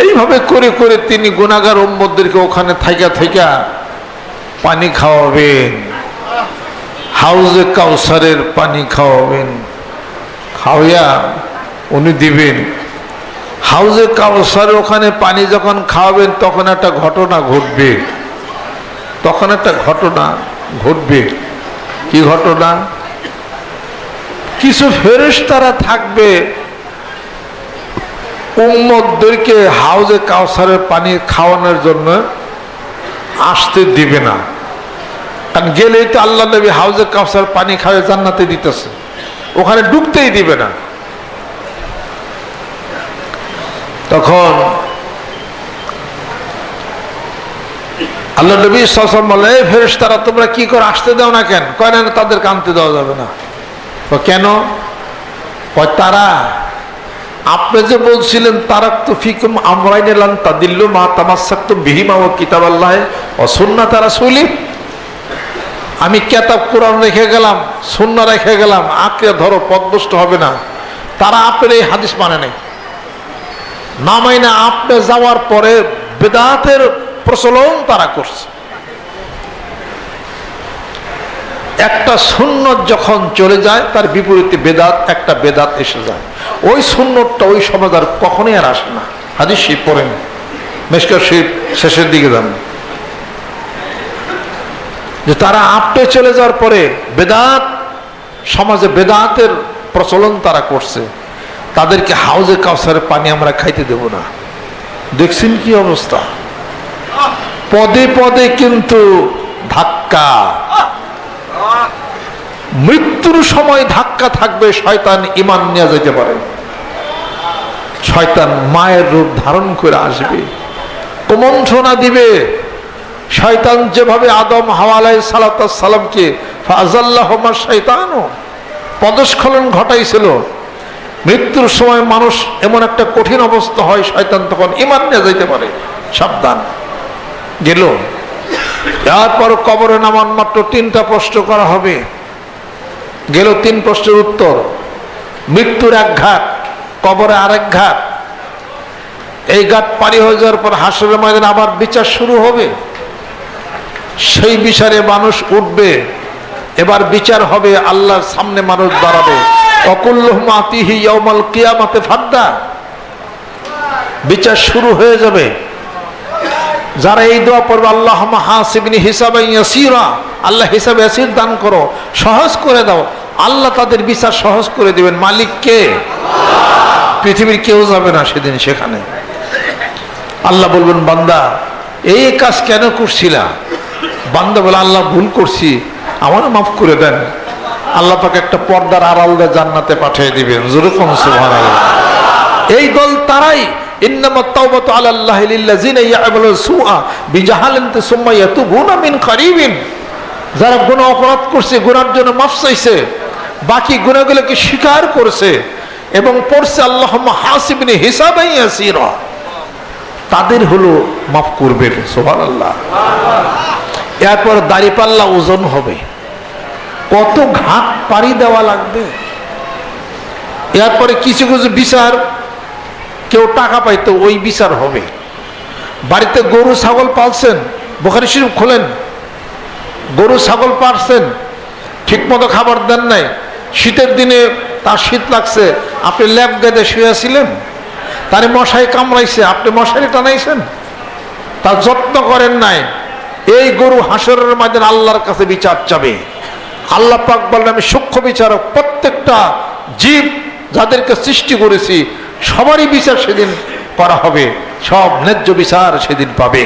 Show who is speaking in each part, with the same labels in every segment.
Speaker 1: এইভাবে করে করে তিনি গুণাগার উম্মদদেরকে ওখানে থাইকা থাইকা পানি খাওয়াবেন। হাউজে কাউসারের পানি খাওয়াবেন। খাওয়াইয়া উনি দিবেন। হাউজে কাউসার ওখানে পানি যখন খাওয়াবেন, তখন একটা ঘটনা ঘটবে। তখন একটা ঘটনা ঘটবে। কি ঘটনা? কিছু ফেরেশ তারা থাকবে উম্মদদেরকে হাউজে কাউসারের পানি খাওয়ানোর জন্য আসতে দিবে না। কারণ গেলেই তো আল্লাহ নবী হাউজে কাউসার পানি খাওয়াই জান্নাতে দিতেছে। ওখানে ঢুকতেই দিবে না। তখন আল্লাহ নবী সসম বলে ফেরেস তারা তোমরা কি করে আসতে দাও না কেন? কয় না তাদেরকে আনতে দেওয়া যাবে না। কেন? তারা আপনি যে বলছিলেন তারা তো ফিকুম আমরাই নিলাম তাদিল্লু মা তামাসাক তো বিহিমা ও কিতাব আল্লাহ অসন্না তারা শুলি আমি কেতাব, কোরআন রেখে গেলাম, সুন্না রেখে গেলাম, আঁকড়ে ধরো পদভষ্ট হবে না। তারা আপনার এই হাদিস মানে নেই। না মাইনে আপনি যাওয়ার পরে বেদাতের প্রচলন তারা করছে। একটা সুন্নত যখন চলে যায়, তার বিপরীতে বেদাত, একটা বেদাত এসে যায়। ওই সুন্নতটা ওই সমাজ আর কখনোই আর আসে না। হাদিস শীত পড়েন। মেশকার শীত শেষের দিকে যান। যে তারা আপটে চলে যাওয়ার পরে বেদাত, সমাজে বেদাতের প্রচলন তারা করছে। তাদেরকে হাউজে কাউসারের পানি আমরা খাইতে দেব না। দেখছেন কি অবস্থা? পদে পদে কিন্তু ধাক্কা। মৃত্যুর সময় ধাক্কা থাকবে, শয়তান ইমান নিয়ে যেতে পারে। শয়তান মায়ের রূপ ধারণ করে আসবে। কুমন্ত্রণা দিবে। শয়তান যেভাবে আদম হাওয়ালাই সালাতামকে ফাজাল্লাহ শৈতানও পদস্খলন ঘটাইছিল। মৃত্যুর সময় মানুষ এমন একটা কঠিন অবস্থা হয়, শয়তান তখন ইমান নিয়ে যাইতে পারে। সাবধান। গেল। তারপর কবরে নামান মাত্র তিনটা প্রশ্ন করা হবে। গেল তিন প্রশ্নের উত্তর। মৃত্যুর এক ঘাট কবরে আরেক ঘাট এই ঘাট পারি হয়ে যাওয়ার পর হাসরের ময়দানে আবার বিচার শুরু হবে। সেই বিচারে মানুষ উঠবে। এবার বিচার হবে আল্লাহর সামনে মানুষ দাঁড়াবে। অকুল্লহ মাতিহি ইয়মাল কিয়ামাতে ফাদ্দা। বিচার শুরু হয়ে যাবে। যারা এই দোয়া পড়বে আল্লাহ হাসিবিনী হিসাবে ইয়াসিরা। আল্লাহ হিসাবে ইয়াসির দান করো, সহজ করে দাও। আল্লাহ তাদের বিচার সহজ করে দিবেন। মালিক কে? পৃথিবীর কেউ যাবে না সেদিন সেখানে। আল্লাহ বলবেন, বান্দা, এই কাজ কেন করছিলা? বান্দা বলে, আল্লাহ ভুল করছি, আমারও মাফ করে দেন। আল্লাহ পাকে একটা পর্দার আড়াল জান্নাতে পাঠিয়ে দিবেন। যেরকম সুবহানাল্লাহ। এই দল তারাই আল্লাহি যারা গুনাহ অপরাধ করছে, গুনার জন্য মাফ চাইছে, বাকি গুনাহগুলোকে স্বীকার করছে এবং পড়ছে আল্লাহুম্মা হাসিবনি হিসাবান ইয়াসিরা। তাদের হলো মাফ করবেন, সুবহানাল্লাহ। এরপর দাড়িপাল্লা ওজন হবে। কত ঘাট পাড়ি দেওয়া লাগবে। এরপরে কিছু কিছু বিচার কেউ টাকা পাইতো, ওই বিচার হবে। বাড়িতে গরু, ছাগল পালছেন, বোখারি শরীফ খোলেন, গরু, ছাগল পারছেন ঠিকমতো খাবার দেন নাই। শীতের দিনে তার শীত লাগছে, আপনি ল্যাব গেদে শুয়েছিলেন তারে মশাই কামড়াইছে, আপনি মশারি টানাইছেন? তার যত্ন করেন নাই। এই গরু হাসরের মাঝে আল্লাহর কাছে বিচার চাবে। আল্লাহ পাক বললেন, আমি সূক্ষ্ম বিচারক, প্রত্যেকটা জীব যাদেরকে সৃষ্টি করেছি সবারই বিচার সেদিন করা হবে, সব ন্যায্য বিচার সেদিন পাবে।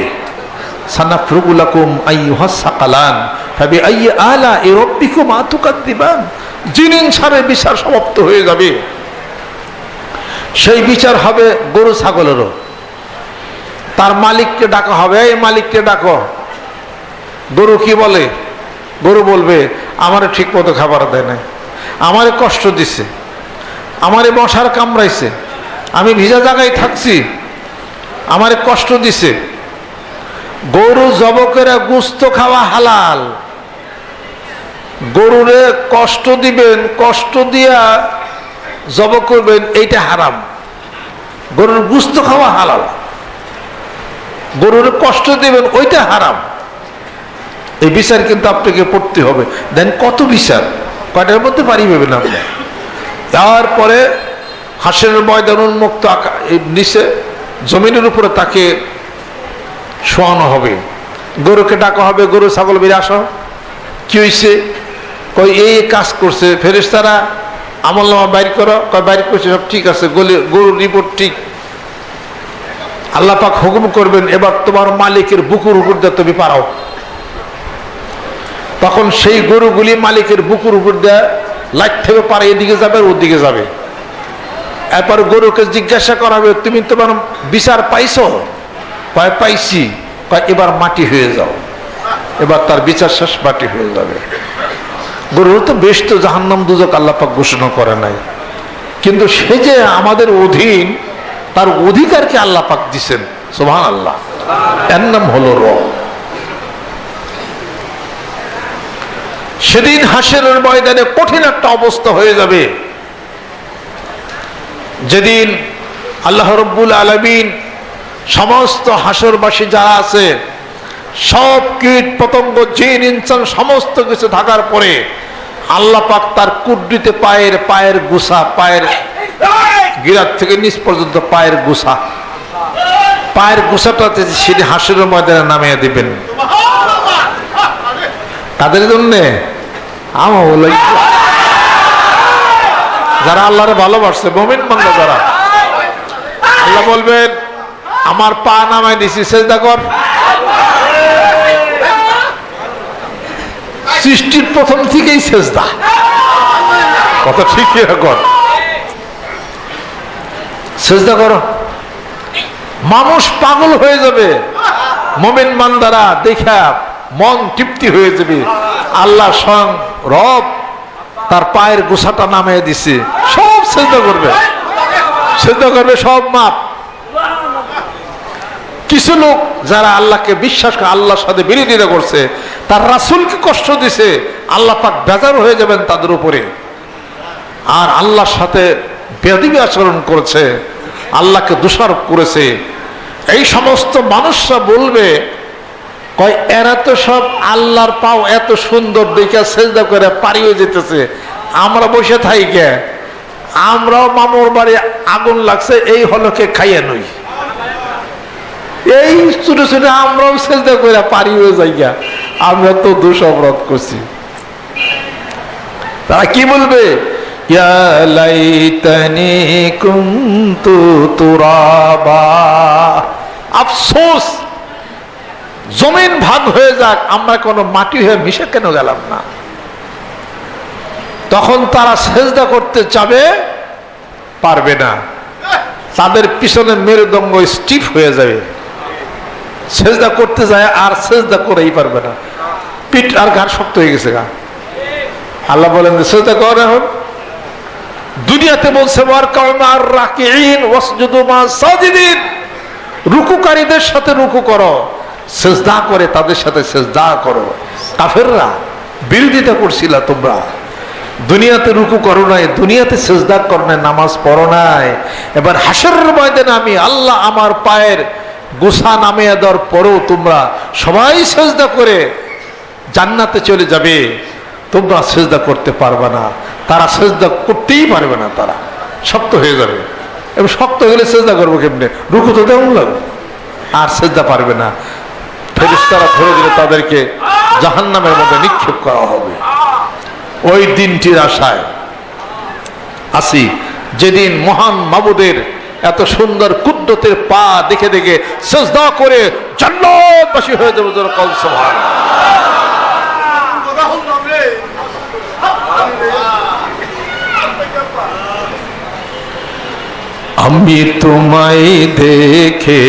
Speaker 1: সানাফরুগুলাকুম আইয়ুহাসাকালান তবে আই আলা এ রব্বিকুম আতুকাদ্দিবান। জিনিন সারের বিচার সমাপ্ত হয়ে যাবে। সেই বিচার হবে গরু ছাগলেরও। তার মালিককে ডাকা, হবে, এই মালিককে ডাকো। গরু কি বলে? গরু বলবে, আমারে ঠিক মতো খাবার দেয় নাই, আমারে কষ্ট দিছে, আমারে মশার কামড়াইছে। আমি ভিজা জায়গায় থাকছি, আমারে কষ্ট দিছে। গরু জবকেরা গুস্ত খাওয়া হালাল। গরুরে কষ্ট দিবেন, কষ্ট দিয়া জব করবেন, এইটা হারাম। গরুর গুস্ত খাওয়া হালাল। গরুর কষ্ট দেবেন, ওইটা হারাম। এই বিচার কিন্তু আপনাকে পড়তে হবে। দেন কত বিচার? কয়টার মধ্যে পারি পাবেন আপনি তারপরে হাঁসের ময়দান উন্মুক্ত নিচে, জমিনের উপরে তাকে শোয়ানো হবে। গরুকে ডাকা হবে, গরু, ছাগল বেরিয়ে আসো কি হয়েছে কই এই কাজ করছে। ফেরেশতারা আমল নামা বাইর করো। কয়, বাইর করছে, সব ঠিক আছে, গলি গরুর রিপোর্ট ঠিক। আল্লাহ পাক হুকুম করবেন, এবার তোমার মালিকের বুকুর উপর দিয়ে তুমি পারাও। তখন সেই গরুগুলি মালিকের বুকুর উপর দিয়ে লাইট থেকে পারে, এদিকে যাবে আর ওদিকে যাবে। এরপর গরুকে জিজ্ঞাসা করা হবে, তুমি তোমার বিচার পাইছো? কয়, পাইছি। কয়, এবার মাটি হয়ে যাও। এবার তার বিচার শেষ, মাটি হয়ে যাবে। গরুর তো বেশ তো জাহান্নাম দুজক আল্লাপাক ঘোষণা করে নাই। কিন্তু সে যে আমাদের অধীন, তার অধিকারকে আল্লাহ পাক দিছেন সোহান আল্লাহ এর নাম হলো র সেদিন হাসের ময়দানে কঠিন একটা অবস্থা হয়ে যাবে। যেদিন আল্লাহ রব্বুল আলমিন সমস্ত হাসরবাসী যারা আছে সব কীট পতঙ্গ জিন ইনসান সমস্ত কিছু থাকার পরে আল্লাহ পাক তার কুড্ডিতে পায়ের পায়ের গুসা পায়ের গিরাত থেকে নিচ পর্যন্ত পায়ের গুসা পায়ের গুসাটাতে সেটি হাসির ময়দানে নামিয়ে দিবেন। তাদের জন্য আমার যারা আল্লাহরে ভালোবাসছে, মমিন বান্ধব যারা। আল্লাহ বলবেন, আমার পা নামায় দিছি সেজদা কর। সৃষ্টির প্রথম থেকেই সেজদা। কথা ঠিক কর সেজদা করো। মানুষ পাগল হয়ে যাবে। মোমেন মান্দারা দেখা মন তৃপ্তি হয়ে যাবে। আল্লাহ সং রব তার পায়ের গোসাটা নামিয়ে দিছি। সব সেজদা করবে। সেজদা করবে সব মাপ। কিছু লোক যারা আল্লাহকে বিশ্বাস করে, আল্লাহর সাথে বিরোধিতা করছে, তার রাসুলকে কষ্ট দিছে, আল্লাহ পাক বেজার হয়ে যাবেন তাদের উপরে। আর আল্লাহর সাথে বেদিবি আচরণ করেছে, আল্লাহকে দোষারোপ করেছে। এই সমস্ত মানুষরা বলবে কয়, এরা তো সব আল্লাহর পাও এত সুন্দর দেখে সেজদা করে পারিয়ে যেতেছে আমরা বসে থাকি কে আমরাও মামুর বাড়ি আগুন লাগছে, এই হলকে খাইয়ে নই। এই ছোট ছোট আমরাও সেজদা করে পারি হয়ে যাই গা আমরা তো দোষ অপরাধ করছি। তারা কি বলবে? আফসোস! জমিন ভাগ হয়ে যাক, আমরা কোনো মাটি হয়ে মিশে কেন গেলাম না? তখন তারা সেজদা করতে চাবে পারবে না। তাদের পিছনে মেরুদঙ্গ স্টিফ হয়ে যাবে। সেজদা করতে যায় আর সেজদা করেই পারবে না। পিঠ আর ঘাড় শক্ত হয়ে গেছে গা। আল্লাহ বলেন সেজদা কর এখন। দুনিয়াতে বলছে রুকুকারীদের সাথে রুকু করো। সেজদা করে তাদের সাথে সেজদা করো। কাফেররা বিরোধিতা করছিল তোমরা। দুনিয়াতে রুকু করো নাই, দুনিয়াতে সেজদা করো নাই, নামাজ পড়ো নাই। এবার হাসর ময়দানে আমি আল্লাহ আমার পায়ের গোসা নামিয়ে দেওয়ার পরেও তোমরা সবাই সেজদা করে জান্নাতে চলে যাবে। তোমরা সেজদা করতে পারবে না। তারা সেজদা করতেই পারবে না তারা। শক্ত হয়ে যাবে। এবং শক্ত হলে সেজদা করব কেমনে? রুকু তো তেমন লাগবে? আর সেজদা পারবে না। ফেরিস্তারা ধরে দিলে তাদেরকে জাহান্নামের মধ্যে নিক্ষেপ করা হবে। ওই দিনটির আশায় আসি। যেদিন মহান মাবুদের এত সুন্দর কুদ্দতের পা দেখে দেখে সেজদা করে জান্নাতবাসী হয়ে যাবে যেন কল সভায় আমি তোমায় দেখে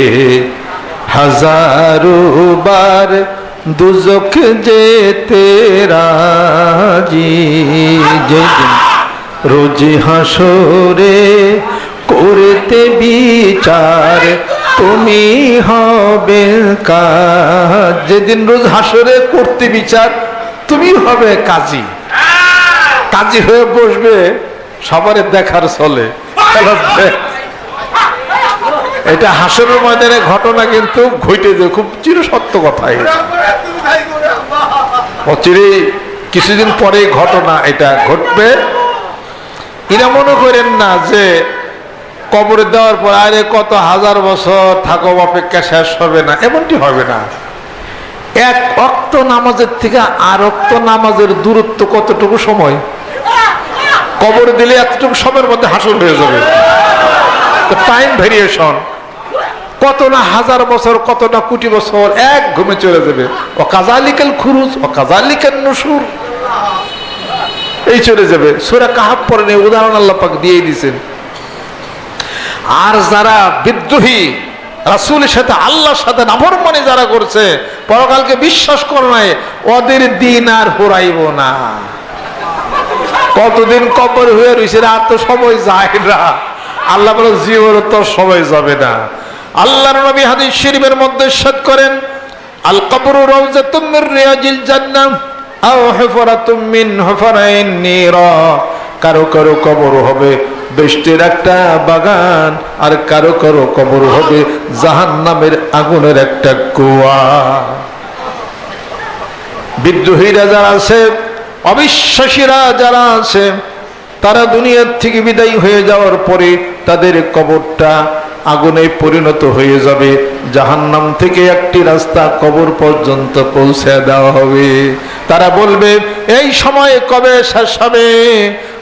Speaker 1: হাজারো বার দুজক যেতে রাজি। যেদিন রোজ হাসরে করতে বিচার তুমি হবে কাজ। যেদিন রোজ হাসরে করতে বিচার তুমি হবে কাজী। কাজী হয়ে বসবে সবার দেখার চলে এটা হাসরের ময়দানে ঘটনা কিন্তু ঘটে যে খুব চির সত্য কথা অচিরে কিছুদিন পরে ঘটনা এটা ঘটবে। এরা মনে করেন না যে কবরে দেওয়ার পর আরে কত হাজার বছর থাকো অপেক্ষা শেষ হবে না, এমনটি হবে না। এক অক্ত নামাজের থেকে আর অক্ত নামাজের দূরত্ব কতটুকু সময়? কবর দিলে এতটুকু সময়ের মধ্যে হাসল হয়ে যাবে। টাইম ভেরিয়েশন কত না হাজার বছর কত না কোটি বছর, এক ঘুমে চলে যাবে। ও কাজালিকাল খুরুজ ও কাজালিকাল নসুর। এই চলে যাবে। সুরা কাহাব পরে উদাহরণ আল্লাহ পাক দিয়ে দিয়েছেন। আর যারা বিদ্রোহী, রাসুলের সাথে আল্লাহর সাথে নাফরমানি যারা করছে, পরকালকে বিশ্বাস করে নাই, ওদের দিন আর হরাইব না। কতদিন কবর হয়ে রয়েছে আর তো সময় যায় না। আল্লাহ বলে, জীবন তো সময় যাবে না। আল্লাহর নবী হাদিস শরীফের মধ্যে সাদ করেন আল কবর রাউজাতুম মির রিয়াজিল জান্নাহ, আও হুফরাতুম মিন হুফরাইন নিরা। কারও কারও কবর হবে বেষ্টের একটা বাগান, আর কারও কারও কবর হবে জাহান্নামের আগুনের একটা কুয়া। বিদ্রোহীরা যারা আছে, অবিশ্বাসীরা যারা আছে, তারা দুনিয়ার থেকে বিদায়ী হয়ে যাওয়ার পরে তাদের কবরটা আগুনে পরিণত হয়ে যাবে। জাহান্নাম থেকে একটি রাস্তা কবর পর্যন্ত পৌঁছে দেওয়া হবে। তারা বলবে, এই সময় কবে শেষ হবে?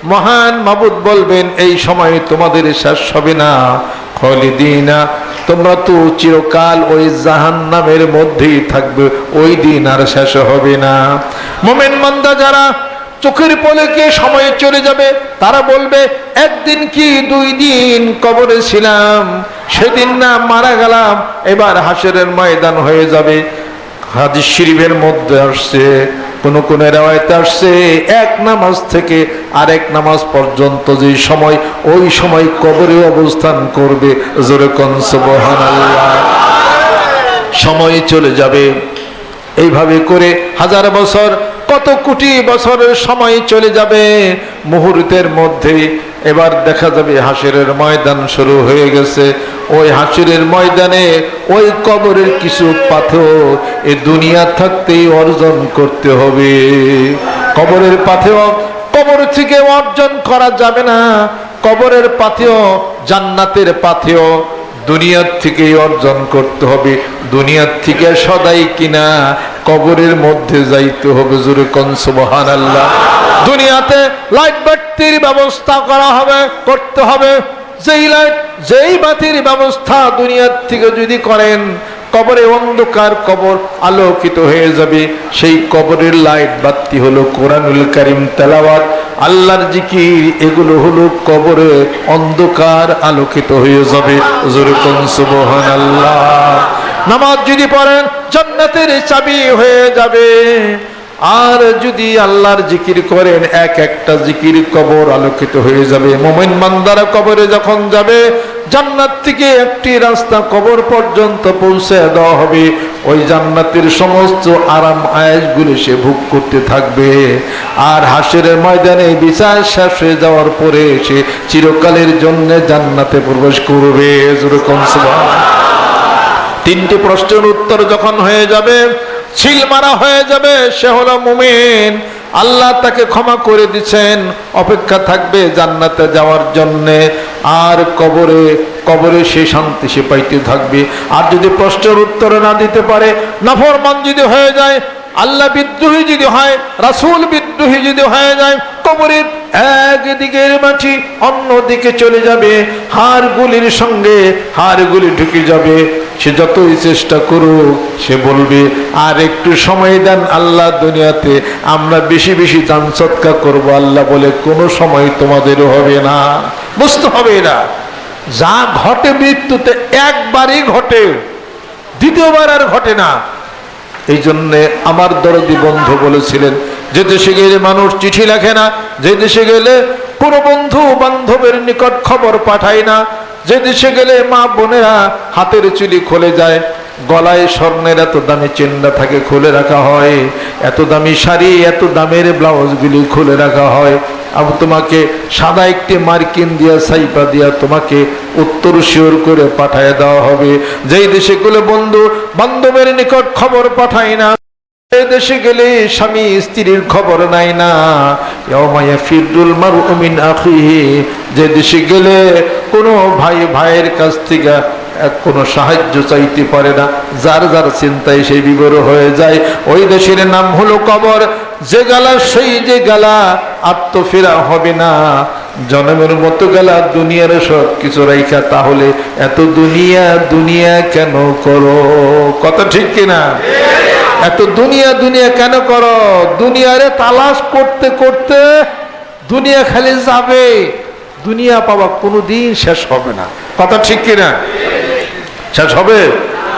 Speaker 1: মহান মাবুদ বলবেন, এই সময় তোমাদের শেষ হবে না। খলিদিনা, তোমরা তো চিরকাল ওই জাহান্নামের মধ্যেই থাকবে। ওই দিন আর শেষ হবে না। মোমেন মন্দা যারা চোখের পলকে সময় চলে যাবে। তারা বলবে, একদিন কি দুই দিন কবরে ছিলাম? সেদিন না মারা গেলাম। এবার হাসরের ময়দান হয়ে যাবে। হাদিস শরীফের মধ্যে আসছে, কোন কোন রেওয়ায়তে আসছে, এক নামাজ থেকে আরেক নামাজ পর্যন্ত যে সময়, ওই সময় কবরে অবস্থান করবে। সময় চলে যাবে। এইভাবে করে হাজার বছর কত কোটি বছরের সময় চলে যাবে? মুহূর্তের মধ্যে এবার দেখা যাবে হাসিরের ময়দান শুরু হয়ে গেছে। ওই হাসিরের ময়দানে, ওই কবরের কিছু পাথর এ দুনিয়া থাকতেই অর্জন করতে হবে। কবরের পাথেও কবর থেকে অর্জন করা যাবে না। কবরের পাথেও জান্নাতের পাথেও দুনিয়ার থেকেই অর্জন করতে হবে। দুনিয়ার থেকে সদাই কিনা কবরের মধ্যে যাইতে হবে, জোরে কনসবহান আল্লাহ দুনিয়াতে লাইট বাড়তির ব্যবস্থা করা হবে, করতে হবে। যেই লাইট, যেই বাতির ব্যবস্থা দুনিয়ার থেকে যদি করেন, কবরে অন্ধকার কবর আলোকিত হয়ে যাবে। সেই কবরের লাইট বাতি হলো কোরআনুল করিম তেলাওয়াত। আল্লাহর জিকির, এগুলো হলো কবরে অন্ধকার আলোকিত হয়ে যাবে। যেরকম সুবহান আল্লাহ নামাজ যদি পড়েন, জান্নাতের চাবি হয়ে যাবে। আর যদি আল্লাহর জিকির করেন, এক একটা জিকির কবর আলোকিত হয়ে যাবে। মোমিন মান্দারা কবরে যখন যাবে, জান্নাত থেকে একটি রাস্তা কবর পর্যন্ত পৌঁছে দেওয়া হবে। ওই জান্নাতের সমস্ত আরাম আয়াসগুলো সে ভোগ করতে থাকবে। আর হাসের ময়দানে বিচার শেষ হয়ে যাওয়ার পরে সে চিরকালের জন্য জান্নাতে প্রবেশ করবে। যেরকম তিনটি প্রশ্নের উত্তর যখন হয়ে যাবে, ছিল মারা হয়ে যাবে, সে হলো মুমিন। আল্লাহ তাকে ক্ষমা করে দিচ্ছেন, অপেক্ষা থাকবে জান্নাতে যাওয়ার জন্যে। আর কবরে কবরে সে শান্তি, সে পাইতে থাকবে। আর যদি প্রশ্নের উত্তর না দিতে পারে, নাফরমান যদি হয়ে যায়, আল্লাহ বিদ্রোহী যদি হয়, রাসুল বিদ্রোহী যদি হয়ে যায়, কবরের একদিকের মাটি অন্য দিকে চলে যাবে, হাড়গুলির সঙ্গে হাড়গুলি ঢুকে যাবে। সে যতই চেষ্টা করুক, সে বলবে, আর একটু সময় দেন আল্লাহ দুনিয়াতে, আমরা বেশি বেশি দান সৎকা করব। আল্লাহ বলে, কোনো সময় তোমাদেরও হবে না। বুঝতে হবে না যা ঘটে মৃত্যুতে একবারই ঘটে, দ্বিতীয়বার আর ঘটে না। এই জন্যে আমার দরদি বন্ধু বলেছিলেন, যে দেশে গেলে মানুষ চিঠি লেখে না, যে দেশে গেলে কোনো বন্ধু বান্ধবের নিকট খবর পাঠায় না যে দেশে গেলে মা বোনেরা হাতের চুলি খুলে যায়, গলায় স্বর্ণের এত দামি চেন্ডা থাকে খুলে রাখা হয়, এত দামি শাড়ি, এত দামের ব্লাউজগুলি খুলে রাখা হয়। আবার তোমাকে সাদা একটি মার্কিন দিয়া, সাইপা দিয়া তোমাকে উত্তর শিওর করে পাঠায় দেওয়া হবে। যেই দেশে গুলো বন্ধু, বান্ধবের নিকট খবর পাঠায় না। দেশে গেলে স্বামী স্ত্রীর খবর নাই না। ফিরদুল মারউ মিন আখিহি। যে দেশে গেলে কোনো ভাই ভাইয়ের কাছ থেকে কোনো সাহায্য চাইতে পারে না। যার যার চিন্তায় সেই বিবর হয়ে যায়। ওই দেশের নাম হলো কবর। যে গালা সেই যে গালা আত্মফেরা হবে না। জনমের মতো গেলা দুনিয়ার সব কিছু রাইখা। তাহলে এত দুনিয়া দুনিয়া কেন করো? কথা ঠিক কিনা? এত দুনিয়া দুনিয়া কেন করো? দুনিয়ারে তালাশ করতে করতে দুনিয়া খালি যাবে। দুনিয়া পাওয়া কোনোদিন শেষ হবে না। কথা ঠিক কিনা? শেষ হবে?